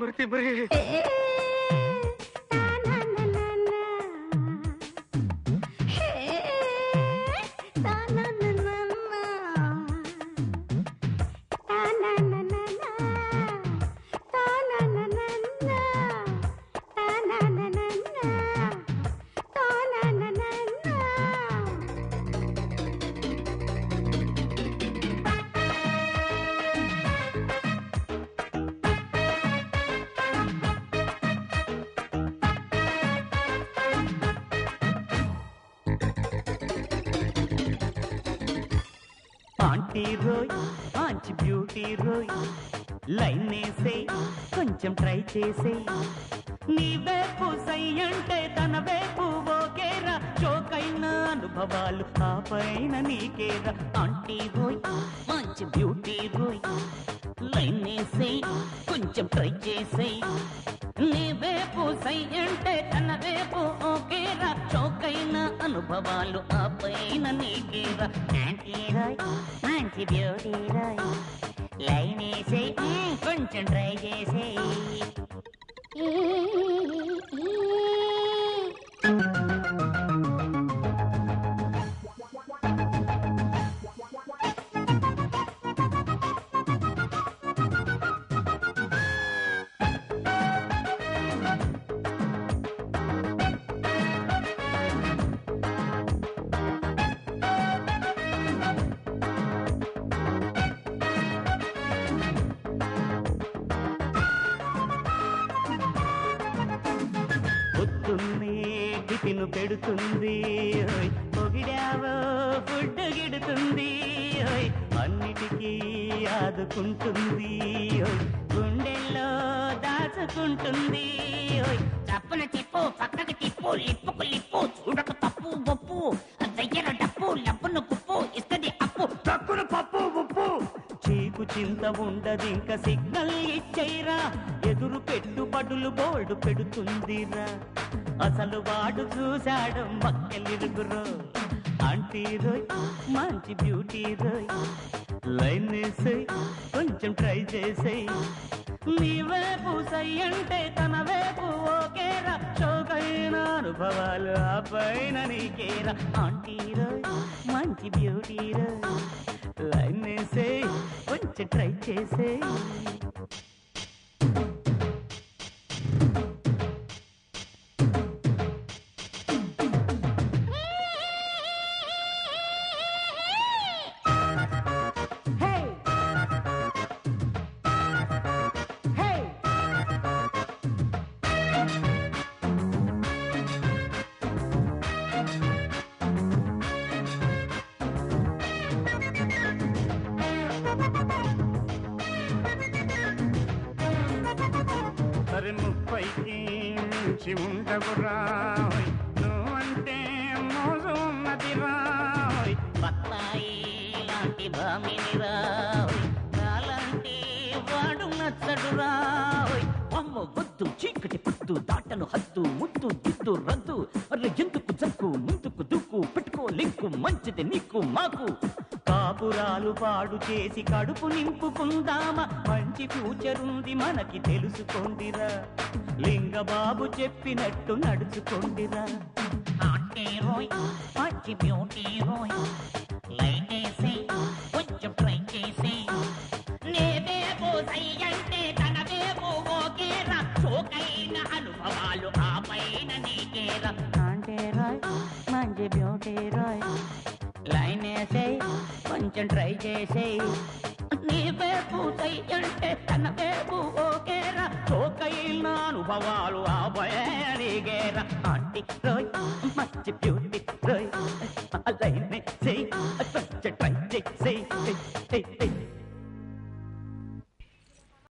మృతి తిమ్మరి ఆంటీ రోయ్ ఆంటీ బ్యూటీ రోయ్ లైన్ వేసే కొంచెం ట్రై చేసే. నీ వైపు సై అంటే తన వైపు ఓకేరా. చోకైన అనుభవాలు ఆ పైన నీకేరా. ఆంటీ రోయ్ మంచి బ్యూటీ రోయ్ లైన్ వేసే కొంచెం ట్రై చేసే. నీ వైపు సై అంటే తన వైపు ఓకేరా. అనుభవాలు ఆ పైన నీకేరా ఆంటీ రాయ్ మంచి బ్యూటీ రాయ్ లైన్ వేసే కొంచెం టిఫిన్ పెడుతుంది. ఓయ్, పొగిడావో ఫుడ్ గిడుతుంది. ఓయ్, అన్నిటికీ ఆదుకుంటుంది. గుండెల్లో దాచుకుంటుంది. ఓయ్, చప్పున తిప్పు పక్కకి తిప్పు లిప్పుకు లిప్పు చూడక తప్పు ఒప్పు. దగ్గర డప్పు లబ్బును కుప్పు ఇస్తది అప్పు. తక్కువ పప్పు ఉప్పు చీకు చింత ఉండదు ఇంకా సిగ్నల్ ఇచ్చైరా ఎదురు పెట్టుబడులు బోర్డు పెడుతుందిరా. అసలు వాడు చూశాడు మక్కెలిరుగురు. ఆంటీ రోయ్ మంచి బ్యూటీ రోయ్. లైన్ వేసేయ్ కొంచెం ట్రై చేసేయ్. నీ వైపు సై అంటే తన వైపు ఓకేరా చౌకైన అనుభవాలు ఆ పైన నీకేరా ఆంటీ రోయ్ మంచి బ్యూటీ రోయ్. లైన్ వేసే కొంచెం ట్రై చేసేయ్. మించి ఉండవురా నువ్వంటే మోజు ఉన్నది బత్తాయి లాంటి భామిని రాయ్ వాడు నచ్చడు అమ్మ వద్దు చీకటి లింకు మంచిది నీకు మాకు. కాపురాలు పాడు చేసి కడుపు నింపుకుందామా? మంచి ఫ్యూచర్ ఉంది మనకి తెలుసుకోండిరా. లింగబాబు చెప్పినట్టు నడుచుకోండిరా. మంచి బ్యూటీ రోయ్. లైట్ వేసి కొంచెం ట్రై చేసి. అంటే చోకైన అనుభవాలు ఆ పైన నీకేరా. అంటే రాయ్ మంచి బ్యూటీ రాయ్. లైన్ వేసేయ్ కొంచెం ట్రై చేసేయ్. నీ పేపు సై అంటే తన పేపు ఓకేరా. చోకైన అనుభవాలు ఆ భయానిగేరా ఆంటీ రోయ్ మంచి బ్యూటీ